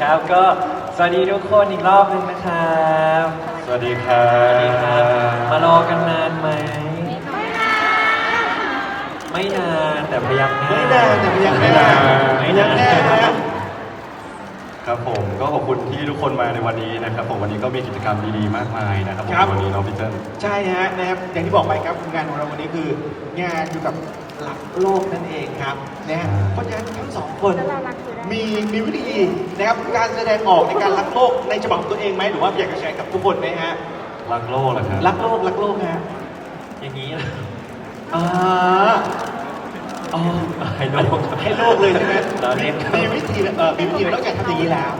ครับก็สวัสดีทุกคนอีกรอบหนึงนะครับสวัสดีครัสวัสดีครับบมารอกันนานไหม ไม่นานแต่พยักหน้า ไม่นานแต่พยักหไม่น้านานไม่นานพยักหน้าฮะครับผมก็ขอบคุณที่ทุกคนมาในวันนี้นะครับผมวันนี้ก็มีกิจกรรมดีๆมากมายนะครับผมวันนี้น้องพีเตอร์ใช่ฮะนะครับอย่างที่บอกไปครับงานของเราวันนี้คืองานเกี่ยวกับหลักโลกนั่นเองครับนะฮะเพราะฉะนั้นทั้งสองคน มีมีวิธีนะครับการแสดงออกในการรักโลกในฉบับของตัวเองไหมหรือว่าอยากจะแชร์กับทุกคนไหมฮะรักโลกนะครับรักโลกรักโลกฮะอย่างนี้เลยอ่าอ๋อให้โลกให้โลกเลยใช่ไหมเราเล่นมีวิธีเอ่อมีวิธีนอกจากทำอย่างนี้แล้ว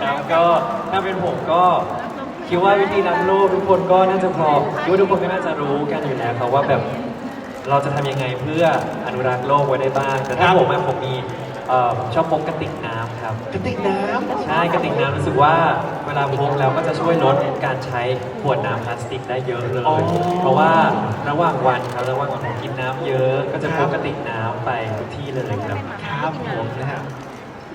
ครับก็ถ้าเป็นผมก็คิดว่าวิธีรักโลกทุกคนก็น่าจะพอคิดว่าทุกคนก็น่าจะรู้กันอยู่แล้วครับว่าแบบเราจะทำยังไงเพื่ออนุรักษ์โลกไว้ได้บ้าง แต่ถ้าครับผมอะผมมี เอ่อชอบพกกระติกน้ำครับ กระติกน้ำ ใช่กระติกน้ำรู้สึกว่าเวลาพกแล้วก็จะช่วยลดการใช้ขวดน้ำพลาสติกได้เยอะเลย อ๋อเพราะว่าระหว่างวันครับระหว่างวันผมกินน้ำเยอะก็จะพครักบกระติกน้ำไปทุกที่เลยครับครับผมนะฮะ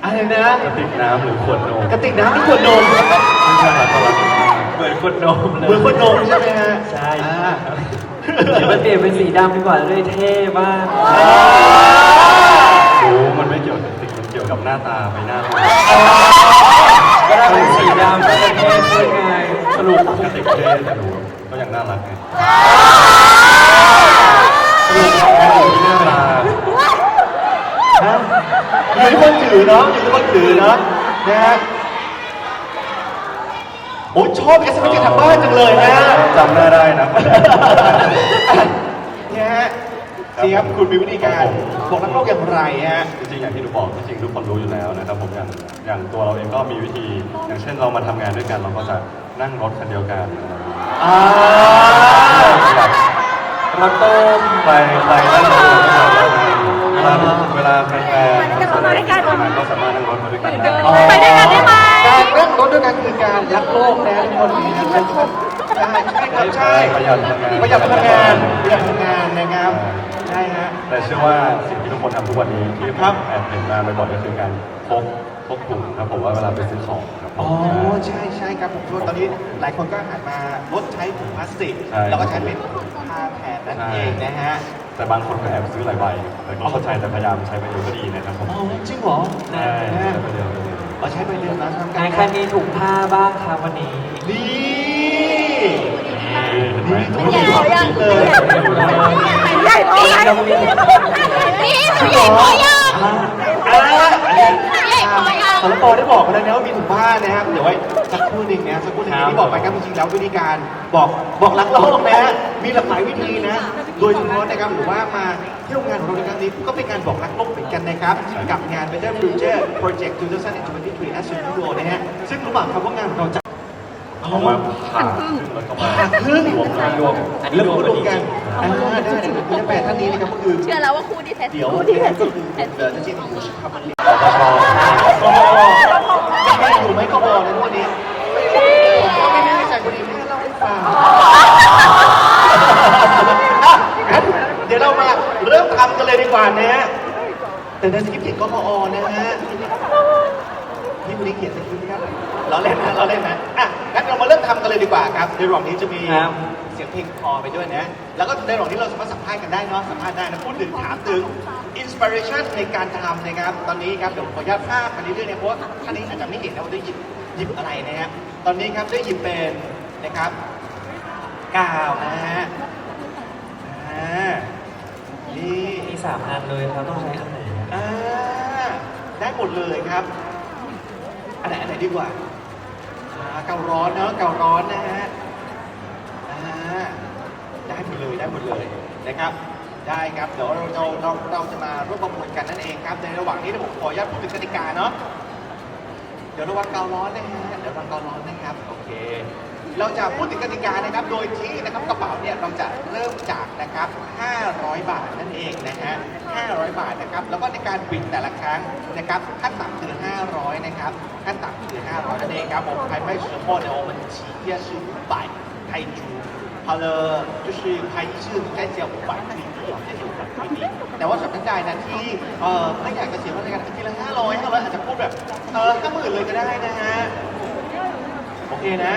อะไรนะ กระติกน้ำหรือขวดนมกระติกน้ำหรือขวดนมไม่ใช่ครับก็รักมากเหมือนขวดนมเลย เหมือนขวดนมใช่ไหมฮะใช่ อ่า เดี๋ยวมันเปลี่ยนเป็นสีดำดีกว่าจะได้เท่บ้างรู้มัน ไม่เกี่ยวกับกระติกมันเกี่ยวกับหน้าตาใบหน้าเราก็ถ้าเป็นสีดำก็จะเท่ขึ้นไงสรุปกระติกเท่แต่รู้ก็ยังน่ารักไงสรุปการอยู่ที่หน้าตาฮะอยู่ที่คนถือเนาะอยู่ที่คนถือเนาะนะฮะโอ้ชอบเอสเอ็มจากทางบ้านจังเลยนะฮะจำหน้าได้นะคนนี้เนี่ยฮะ เสียบคุณมีวิธีการบอกนักโลกอย่างไรฮะ จริงๆอย่างที่หนูบอกจริงๆทุกคนรู้อยู่แล้วนะครับผมอย่างอย่างตัวเราเองก็มีวิธี อย่างเช่นเรามาทำงานด้วยกันเราก็จะนั่งรถคันเดียวกันนะครับอ่ารถต้มไปไปนั่งรถเวลาเวลาแฟนๆทำงานก็สามารถนั่งรถมาด้วยกันได้ ไปด้วยกันได้ไหม การนั่งรถด้วยกันคือการรักโลกนะทุกคนนะครับใช่ใช่ครับใช่ประหยัดพลังงานประหยัดพลังงานประหยัดพลังงานนะครับใช่ฮะ แต่เชื่อว่าสิ่งที่ทุกคนทำทุกวันนี้ที่ครับ แอบเห็นมาบ่อยๆก็คือการพกพกถุงครับผมว่าเวลาไปซื้อของครับผม อ๋อใช่ใช่ครับผมช่วตอนนี้หลายคนก็หันมาลดใช้ถุงพลาสติก ใช่ แล้วก็ใช้เป็นผ้าแทนนั่นเองนะฮะแต่บางคนก็แอบซื้อหลายใบแต่ก็เข้าใจแต่พยายามใช้ไปเดียวก็ดีนะครับผมอ๋อจริงเหรอใช่นะใช้ฮะไปเดียวก็ดีอ๋อใช้ไปเดือนแล้วทำไหนกันใครมีถุงผ้าบ้างครับวันนี้นี่เห็นไหมนี่ถุงพลาสติกเลยให ญ่พอยังนี่หนูใหญ่พอยังอ่าอันนี้ใหญ่พอยัง สารปได้บอกมาแล้วนะว่ามีถุงผ้านะครับเดี๋ยวไว้สักครู่หนึ่งนะสักครู่หนึ่งที่บอกไปครับจริงๆแล้ววิธีการบอกบอกรักโลกนะฮะมีหลากหลายวิธีนะ โดยเฉพาะนะครับหรือว่ามาเที่ยวงานของเราในครั้งนี้ก็เป็นการบอกรักโลกเหมือนกันนะครับกับงาน Better Future Project 2023 as a Euro นะฮะซึ่งรู้เปล่าครับว่างานของเราจะ เอามาผ่าครึ่งแล้วก็มาหักครึ่งรวมกันรวมอันนี้แล้วรวมรกันวมจกัรินงอ่าได้เดี๋ยวคุณจะแปลท่านนี้นะครับก็คือเชื่อแล้วว่าคู่ที่แท้จริเดี๋งยวคู่ที่แท้จก็ริงคือแท้จเดี๋ริยวงจะจริงๆคือทำมันเรียนอปชกบยังไม่อยู่ไหมกบในวันนี้ผมก็ไม่แน่ใจวันนี้ไม่ได้เล่าให้ฟังงั้นเดี๋ยวเรามาเริ่มทำกันเลยดีกว่านะฮะแต่ในสคริปต์เขียนกพอนะฮะ นี่วันนี้เขียนสคริปต์ครับเราเล่นนะเราเล่นนะอะงั้นเรามาเริ่มทำกันเลยดีกว่าครับในระหว่างนี้จะมีครับ เสียงเพลงคลอไปด้วยนะแล้วก็ในระหว่างนี้เราสามารถสัมภาษณ์กันได้เนาะสัมภาษณ์ได้นะพูดถึงถามถึงอินสปิเรชันในการทำนะครับตอนนี้ครับเดี๋ยวขออนุญาตภาพมาเรื่อยๆนะเพราะว่าท่านนี้อาจจะไม่เห็นนะว่าได้หยิบหยิบอะไรนะฮะตอนนี้ครับได้หยิบเป็นนะครับกาวนะฮะอ่านี่ มีสามอันเลยครับต้องใช้อันไหนอ่าได้หมดเลยครับ อันไหนอันไหนดีกว่าอ่าเการ้อนเนาะเการ้อนนะฮะอ่าได้หมดเลยได้หมดเลยนะครับ ได้ครับเดี๋ยวเราเราเราเราจะมาร่วมประมวลกันนั่นเองครับ ในระหว่างนี้เดี๋ยวผมขออนุญาตพูดถึงกติกาเนาะเดี๋ยวระวังเการ้อนนะฮะเดี๋ยวระวังเการ้อนนะครับโอเค เราจะพูดถึงกติกานะครับ โดยที่นะครับกระเป๋าเนี่ยเราจะเริ่มจากนะครับ 500 บาทนั่นเองนะฮะ 500 บาทนะครับ แล้วก็ในการบิดแต่ละครั้งนะครับขั้นต่ำคือ 500 นะครับขั้นต่ำคือ 500 นั่นเองครับผม拍卖时候呢我们起点是500泰铢好了就是拍一次该交500泰铢这是500泰铢แต่ว่าสำหรับท่านใดนะที่เอ่อไม่อยากจะเสียเงินในการทีละ500 500อาจจะพูดแบบเออ50,000 อื่นเลยก็ได้นะฮะ โอเคนะ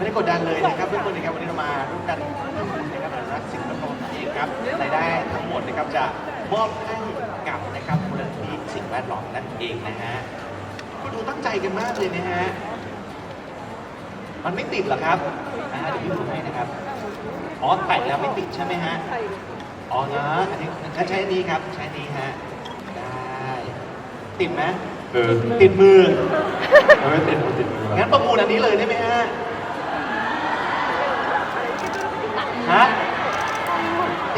ไม่ได้กดดันเลยนะครับทุกคนนะครับวันนี้เรามาร่วมกันนะครับอนุรักษ์สิ่งแวดล้อมนั่นเองครับรายได้ทั้งหมดนะครับจะมอบให้กับนะครับมูลนิธิสิ่งแวดล้อมนั่นเองนะฮะก็ดูตั้งใจกันมากเลยนะฮะมันไม่ติดเหรอครับอ่าเดี๋ยวพี่ดูให้นะครับอ๋อแตะแล้วไม่ติดใช่ไหมฮะอ๋อนะอันนี้งั้นใช้อันนี้ครับใช้อันนี้ฮะได้ติดไหมคือ ติดมือมันไม่ติดมันติดมืองั้นประมูลอันนี้เลยได้ไหมฮะ ฮะ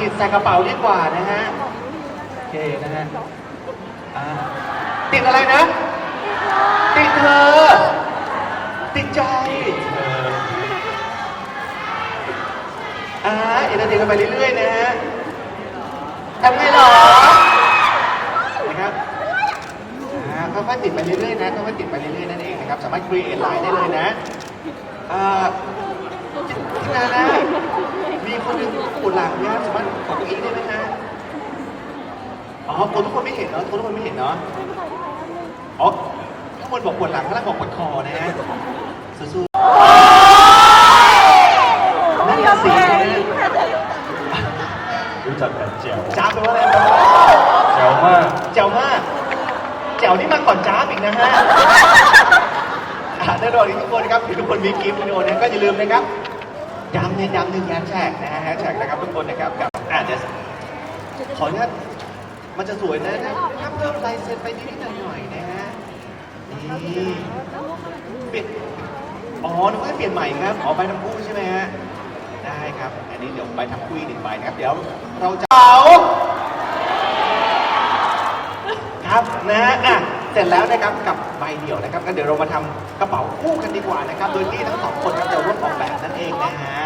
ติดใส่กระเป๋าดีกว่านะฮะ โอเคนะฮะอ่าติดอะไรนะ ติดเธอ ติดใจอ่าเอ็นเตอร์เทนกันไปเรื่อยๆนะฮะทำไงหรอนะครับอ่าค่อยๆติดไปเรื่อยๆนะค่อยๆติดไปเรื่อยๆนั่นเองนะครับสามารถ create line ได้เลยนะอ่าจินานะ มีคนหนึงปวดหลังเนี่ยสามารถขอเก้าอี้ได้ไหมฮะอ๋อกลัวทุกคนไม่เห็นเนาะกลัวทุกคนไม่เห็นเนาะอ๋อทุกคนบอกปวดหลังข้างล่างบอกปวดคอนะฮะสู้ๆนั่นน่ะสินะฮะรู้จักแต่แจ๋วจ้าบแปลว่าอะไรแจ๋วมากแจ๋วมากแจ๋วนี่มาก่อนจ้าบอีกนะฮะอะแน่นอนทุกคนครับทุกคนมีกิฟต์วิดีโอนะก็อย่าลืมนะครับย้ำเน้นย้ำหนึ่งแฮชแท็กนะฮะแฮชแท็กนะครับทุกคนนะครับกับอ่าเดี๋ยวขออนุญาตมันจะสวยนะนะถ้าเพิ่มลายเซ็นไปนิดหน่อยๆนะฮะนี่เปลี่ยนอ๋อนึกว่าเปลี่ยนใหม่ครับอ๋อใบทั้งคู่ใช่ไหมฮะได้ครับ อันนี้เดี๋ยวใบทั้งคู่หนึ่งใบนะครับ เดี๋ยวเราจะเอาครับนะฮะอะเสร็จแล้วนะครับกับ ใบเดี่ยวนะครับก็เดี๋ยวเรามาทำกระเป๋าคู่กันดีกว่านะครับ โดยที่ทั้งสองคนครับจะร่วมออกแบบนั่นเองนะฮะ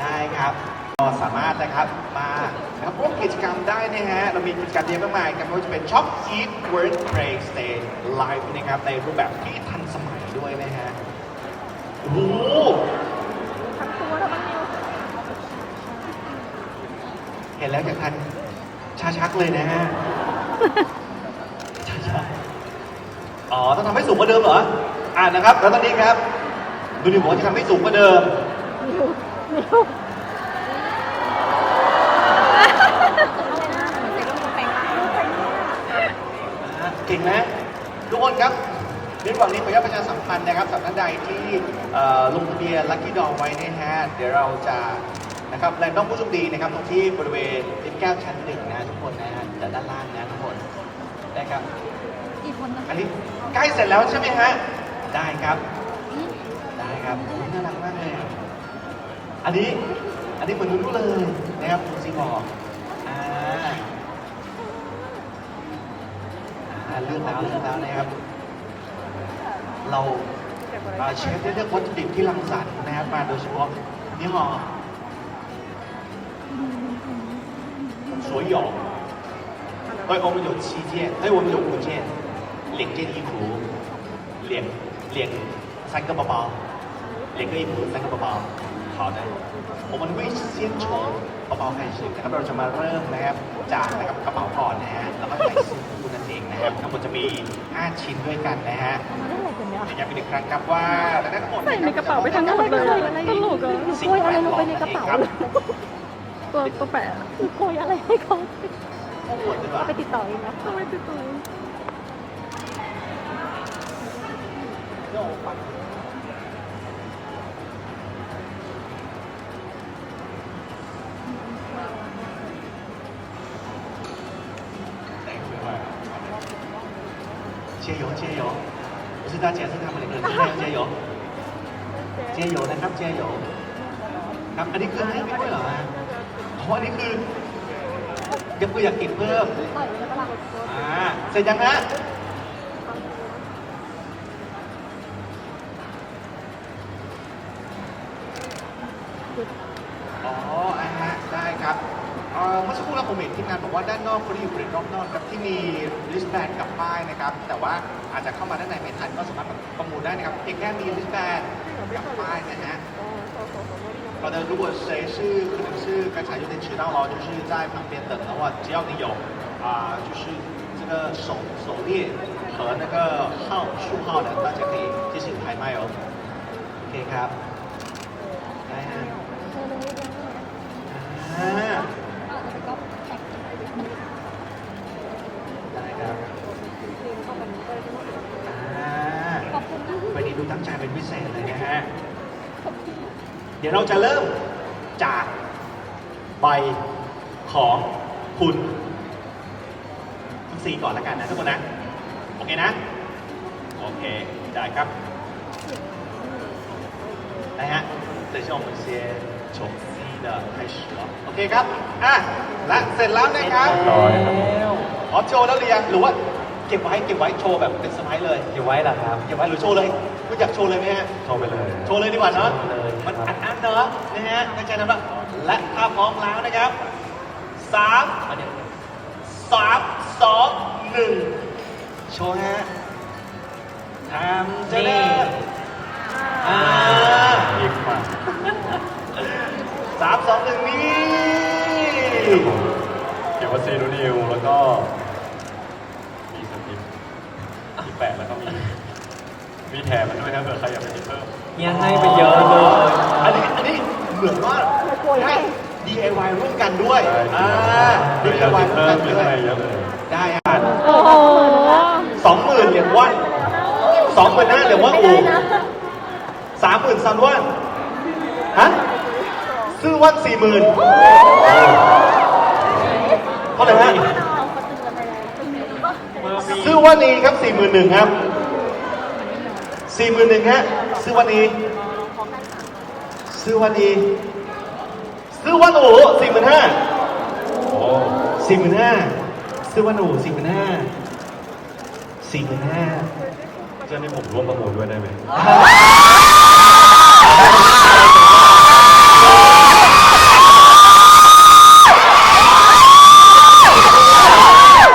ได้ครับก็สามารถนะครับมานะครับร่วมกิจกรรมได้นะฮะ เรามีกิจกรรมเยอะมากมายกันไม่ว่าจะเป็น Shop Eat Work Play Stay Live นะครับในรูปแบบที่ทันสมัยด้วยนะฮะโอ้โหเห็นแล้วอยากทันชาชักเลยนะฮะ ชาชัก อ๋อต้องทำให้สูงกว่าเดิมเหรอ อ่านนะครับ แล้วตอนนี้ครับ ดูดิบอกว่าจะทำให้สูงกว่าเดิมอ่าเก่งนะทุกคนครับในระหว่างนี้ขออนุญาตประชาสัมพันธ์นะครับสำหรับท่านใดที่เอ่อลงทะเบียนลัคกี้ดอไว้นะฮะเดี๋ยวเราจะนะครับแรงต้องผู้โชคดีนะครับตรงที่บริเวณลิฟต์แก้วชั้นหนึ่งนะทุกคนนะฮะแต่ด้านล่างนะทุกคนนะครับอีกคนนึงอันนี้ ใกล้เสร็จแล้วใช่ไหมฮะ ได้ครับ ได้ครับอุ๊ยน่ารักมากเลยอ่ะอันนี้ อันนี้เหมือนรู้เลยนะครับคุณซีบอกอ่าอ่าเลือกแล้วเลือกแล้วนะครับ เราอ่าเชฟได้เลือกวัตถุดิบที่รังสรรค์นะครับมาโดยเฉพาะนี่หอ所有对，我们有七件，哎，我们有五件， 两件衣服，两两三个包包，两个衣服，三个包包。好的，我们会先从包包开始นะครับเราจะมาเริ่มนะครับจากนะครับกระเป๋าก่อนนะฮะแล้วก็ใส่เสื้อคู่นั่นเองนะครับทั้งหมดจะมี 5 ชิ้นด้วยกันนะฮะ มาได้อะไรกันเนี่ย ย้ำอีกหนึ่งครั้งครับว่าทั้งหมด ใส่ในกระเป๋าไปทั้งหมดเลยตลกอ่ะโกยอะไรลงไปในกระเป๋าตัวตัวแปะโกยอะไรให้เขา ทั้งหมดดีกว่า เอาไปติดต่อเองนะเอาไปติดต่อเอง 加油加油！不是大家是他们两个人加油加油加油นะครับ加油ครับอันนี้คือให้ไม่ด้วยเหรอฮะอ๋ออันนี้คือเดี๋ยวกูอยากกินเพิ่ม ต่อยเลยปะล่ะ อ่าเสร็จยังฮะ ทีมงานบอกว่าด้านนอกคนที่อยู่บริเวณรอบนอกครับที่มีลิสแบนกับป้ายนะครับ แต่ว่าอาจจะเข้ามาด้านในไม่ทันก็สามารถประมูลได้นะครับเพียงแค่มีลิสแบนกับป้ายนะฮะ 好的，如果谁是可能是刚才有点迟到了，就是在旁边等的话，只要你有啊、就是这个手手链和 和那个号序号的，大家可以继续拍卖哦。โอเคครับได้ฮะ ใจเป็นพิเศษเลยนะฮะ เดี๋ยวเราจะเริ่มจากใบของคุณทั้งสี่ก่อนละกันนะทุกคนนะ โอเคนะ โอเค ได้ครับนะฮะเดี๋ยวชมเสียชมซีเดอร์ใไทชโอเคครับ อะ และเสร็จแล้วนะครับร้อยครับ ออฟโชว์แล้วหรือยังหรือว่าเก็บไว้เก็บไว้โชว์แบบเป็นสมัยเลย เก็บไว้เหรครับ เก็บไว้หรือโชว์เลย คุณอยากโชว์เลยไหมฮะโชว์ไปเลย โชว์เลยดีกว่าเนาะ โชว์เลยมันครัอับดอั้นเนาะนะฮะในใจนั้นว่าและถ้าพร้อมแล้วนะครับสามสามสองหนึ่งโชว์ฮะทำจะได้อ่าอีกมาสามสองหนึ่งนี่เขียนว่าซีนูนิวแล้วก็มีสติ๊กมีแปะแล้วก็มี มีแถมมันด้วยนะเผื่อใครอยากไปติดเพิ่ม เฮียให้ไปเยอะเลยอันนี้อันนี้เหมือนว่าให้ DIY ร่วมกันด้วย ใช่ อ่าเผื่ออยาก DIY ติดร่วมเพิ่กัมนมีด้วยอะไรเยอะเลยได้อะโอ้โหสองหมื่นเหรียญวอนสองหมื่นห้าเหรียญวอนอูสามหมื่นซันวอนฮะ ซื้อวอนสี่หมื่นเท่าไหร่ฮะเมื่อมีซื้อวันนี้ครับสี่หมื่นหนึ่งครับ สี่หมื่นหนึ่งฮะซื้อวันนี้ซื้อวันนี้ซื้อวันโอ้สี่หมื่นห้าโอ้สี่หมื่นห้าซื้อวันโอ้สี่หมื่นห้าสี่หมื่นห้าเจ้านี่ผมร่วมประมูลด้วยได้ไหม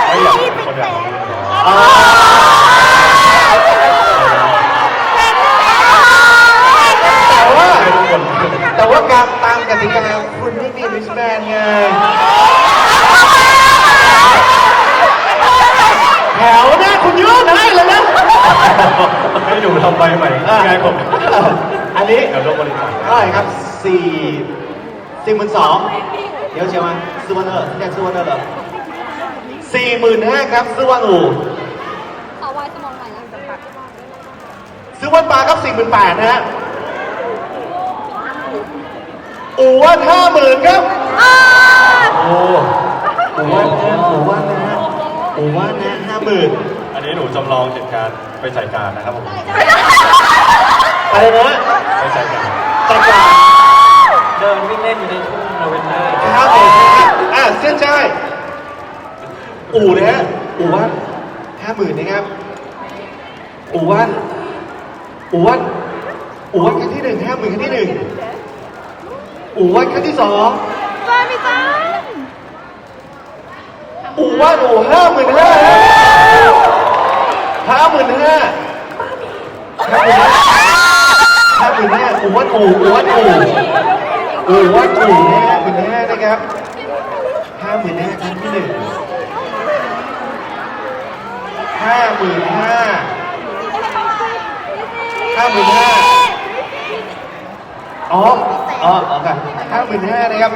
ไม่อยากเป็นคนอยากประมูลแล้ว แต่ว่า ให้ทุกคน แต่ว่าการตามกติกาคุณไม่มีริสแบนไงแถวหน้าคุณยืนให้เลยนะ ให้หนูทำใบใหม่ไงผมอันนี้เดี๋ยวร่วมบริจาคเท่าไหร่ครับสี่สี่หมื่นสองเดี๋ยวเชียวมาซื้อวันเออที่แรกซื้อวันเออเหรอสี่หมื่นห้าครับซื้อวันอู่เอาไว้สมองไหนแล้วจะปักซื้อวันปลาครับสี่หมื่นแปดนะฮะอู่วันห้าหมื่นครับโอ้อู่วันนะอู่วันนะฮะอู่วันนะห้าหมื่นอั นนี้หนูจำลองเหตุการณ์ไปใส่การนะครับผมอะไรนะไปใส่การจัดการเดินวิ่งเล่นอยู่ในทุ่งลาเวนเดอร์ครับผมอะเส้นใจอู่นะฮะอู่วันห้าหมื่นนะครับอู่วันอู่วันอู่วันครั้งที่หนึ่งห้าหมื่นครั้งที่หนึ่งอู่วันครั้งที่สองมาพี่จ้าอู่วันอู่ห้าหมื่นห้า ห้าหมื่นห้าห้าหมื่นห้าห้าหมื่นห้าอู่วันอู่อู่วันอู่อู่วันอู่นะห้าหมื่นห้านะครับห้าหมื่นห้าครั้งที่หนึ่งห้าหมื่นห้าห้าหมื่นห้าอ๋อ อ๋อโอเคห้าหมื่นห้านะครับ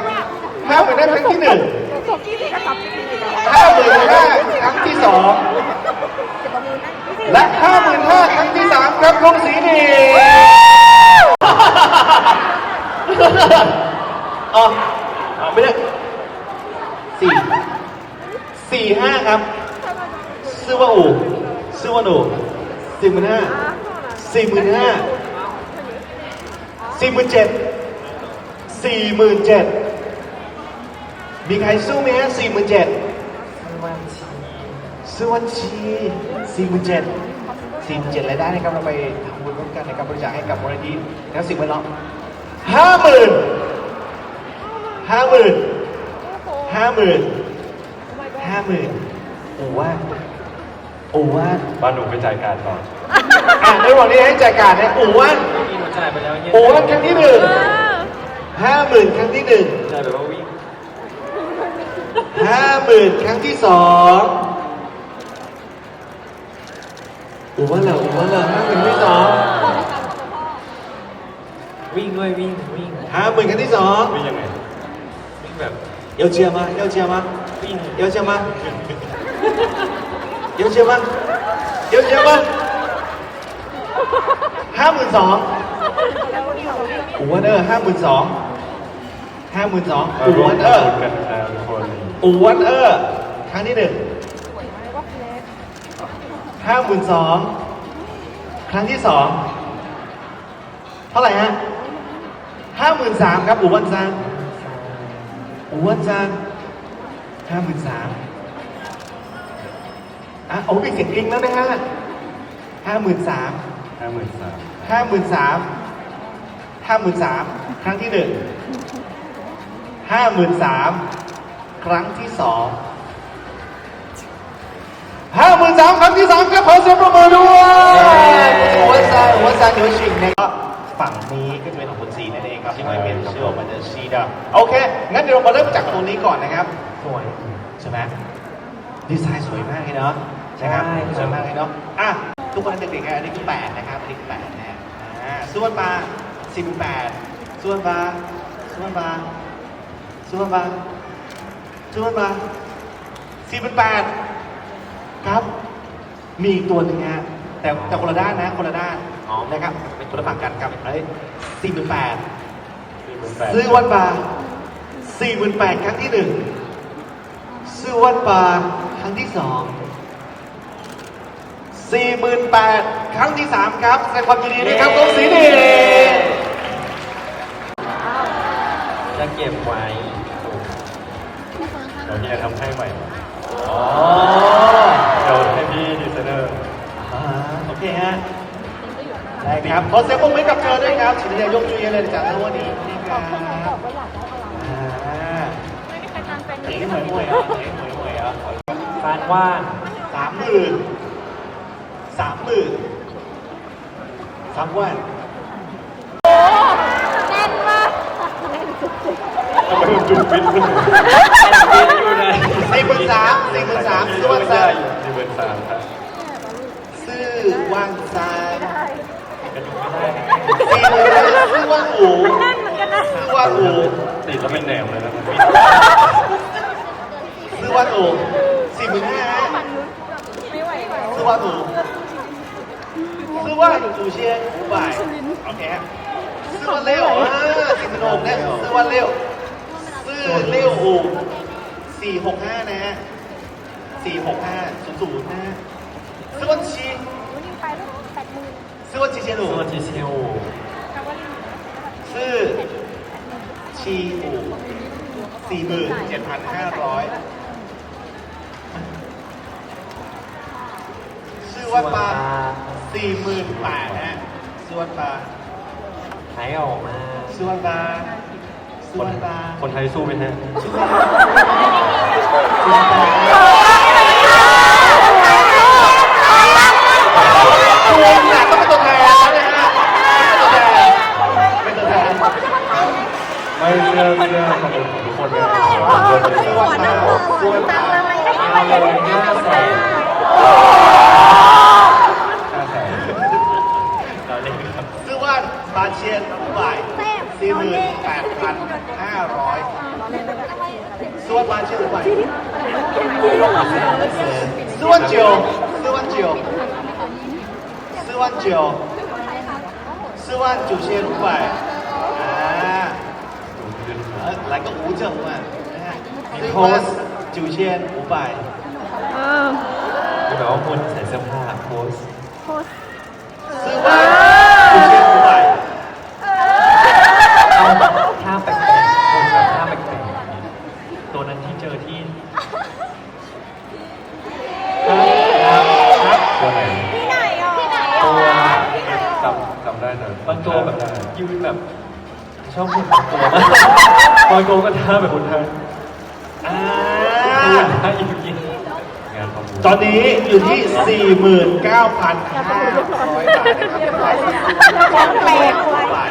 ห้าหมื่นห้าครั้งที่หนึ่งห้าหมื่นห้าครั้งที่สอง และห้าหมื่นห้าครั้งที่สามครับลงสีนีอ๋ออ๋อไม่ได้สี่สี่ห้าครับซื้อว่าอูซื้อว่าหนูสี่หมื่นห้าสี่หมื่นห้าสี่หมื่นเจ็ดสี่หมื่นเจ็ดมีใครสู้ไหมฮะสี่หมื่นเจ็ดซื้อวันชี สี่หมื่นเจ็ดสี่หมื่นเจ็ดรายได้นะครับเราไปทำบุญร่วมกันในการบริจาคให้กับมูลนิธิแล้วสิ่งแวดล้อมห้าหมื่นห้าหมื่นห้าหมื่นห้าหมื่นโอ้ว่าโอ้ว่าบ้านหนูไปจ่ายการก่อนอะในระหว่างนี้ให้จ่ายการนะโอ้ว่าที่หนูจ่ายไปแล้วเฮียโอ้ว่าครั้งที่หนึ่งห้าหมื่นครั้งที่หนึ่งจ่ายแบบว่าวิ่งห้าหมื่นครั้งที่สอง อุว่าเราอุว่าเราห้าหมื่นที่สองวิ่งด้วยวิ่งวิ่งห้าหมื่นครั้งที่สองวิ่งยังไงวิ่งแบบเอลเชียมาเอลเชียมาวิ่งเอลเชียมาเอลเชียมาเอลเชียมาห้าหมื่นสองอูวันเออร์ห้าหมื่นสองห้าหมื่นสองอูวันเออร์อูวันเออร์ครั้งที่หนึ่ง ห้าหมื่นสองครั้งที่สองเท่าไหร่ฮะห้าหมื่นสามครับอูวันซังอูวันซังห้าหมื่นสามอะโอ้มีเสียงกริ๊งแล้วนะฮะห้าหมื่นสามห้าหมื่นสามห้าหมื่นสามห้าหมื่นสามครั้งที่หนึ่งห้าหมื่นสามครั้งที่สองห้าหมื่น สามครั้งที่สามครับขอเสียงปรบมือด้วยหัวใจหัวใจหัวชิงนะครับฝั่งนี้ก็จะเป็นของคุณซีนั่นเองครับที่ไม่เป็นเชื่อมันจะซีดาโอเค งั้นเดี๋ยวเรามาเริ่มจากตัวนี้ก่อนนะครับ สวยใช่ไหมดีไซน์สวยมากเลยเนาะใช่ครับใช่ครับสวยมากเลยเนาะอะทุกคนเด็กๆกันอันนี้คือแปดนะครับอันนี้คือแปดนะฮะอ่าส่วนปลาสิบแปดส่วนปลาส่วนปลาส่วนปลาส่วนปลาสิบแปดครับ มีอีกตัวหนึ่งฮะแต่แต่คนละด้านนะคนละด้านอ๋อ นะครับเป็นคนละฝั่งกันครับเอ้ยสี่หมื่นแปดสี่หมื่นแปดซื้อวันบาสี่หมื่นแปดครั้งที่หนึ่งซื้อวันบาครั้งที่สองสี่หมื่นแปดครั้งที่สามครับแสดงความยินดีด้วยครับกองสีดีจะเก็บไว้เดี๋ยวพี่จะทำให้ใหม่ อ๋อเดี๋ยวให้พี่ดีไซเนอร์อ่าโอเคฮะ ได้ครับ ขอเสียงปรบมือกับเธอด้วยครับชินเดียยกจุยเลยจากทั้งวันนี้นี่ครับอ่าเอ๋หมวยหมวยอะเอ๋หมวยหมวยอะฟานว่างสามหมื่นสามหมื่นสามวันแน่นมากทำไมมันจุดฟิตเลยอยู่เลย สี่หมื่นสามสี่หมื่นสามสว่างซสี่หมื่นสามครับซื่อว่างซานสี่หมื่นสามซื่อว่างหูซื่อว่างหูติดแล้วไม่แนวเลยนะซื่อว่างหูสี่หมื่นห้าซื่อว่างหูซื่อว่างหูจูเชียงหูบ่ายโอเคซื่อว่างเลี้ยวอ่าสี่หมื่นหกเนี่ยซื่อว่าเลี้ยวซื่อเลี้ยวหู กห้านะฮะสี่หกห้าศูนย์ศูนย์นะฮะซื้อวันชีวันนี้ไปแล้วแปดหมื่นซื้อวันชีเชียนอูตัวจีเซลแต่ว่าชื่อชีอูสี่หมื่นเจ็ดพันห้าร้อยชื่อวัดปลาสี่หมื่นแปดฮะชื่อวัดปลาหายออกมา ชื่อวัดปลาชื่อวัดปลาคนไทยสู้ไหมฮะ ชื่อวัดปลาชื่อวัดปลา ไม่เชื่อเชื่อขอบคุณของทุกคนเลยชื่อวัดปลาชื่อวัดปลาเอาเลยห้าแสนห้าแสนเราเล่นครับ ชื่อว่าบาเชียนบ่ายสี่หมื่นแปดพันห้าร้อย 万八千五百，四万九，四万九，四万九，四万九千五百，啊，呃，来个五整嘛，一扣九千五百，嗯，然后问才是怕 pose，pose，四万。 อบหุ่นบางตัวมากบางตัวก็ท่าแบบหุ่นไทยอ่าหุ่นไทยจริงงานประมูลตอนนี้อยู่ที่ 49,500บาทนะครับ แปลกไว้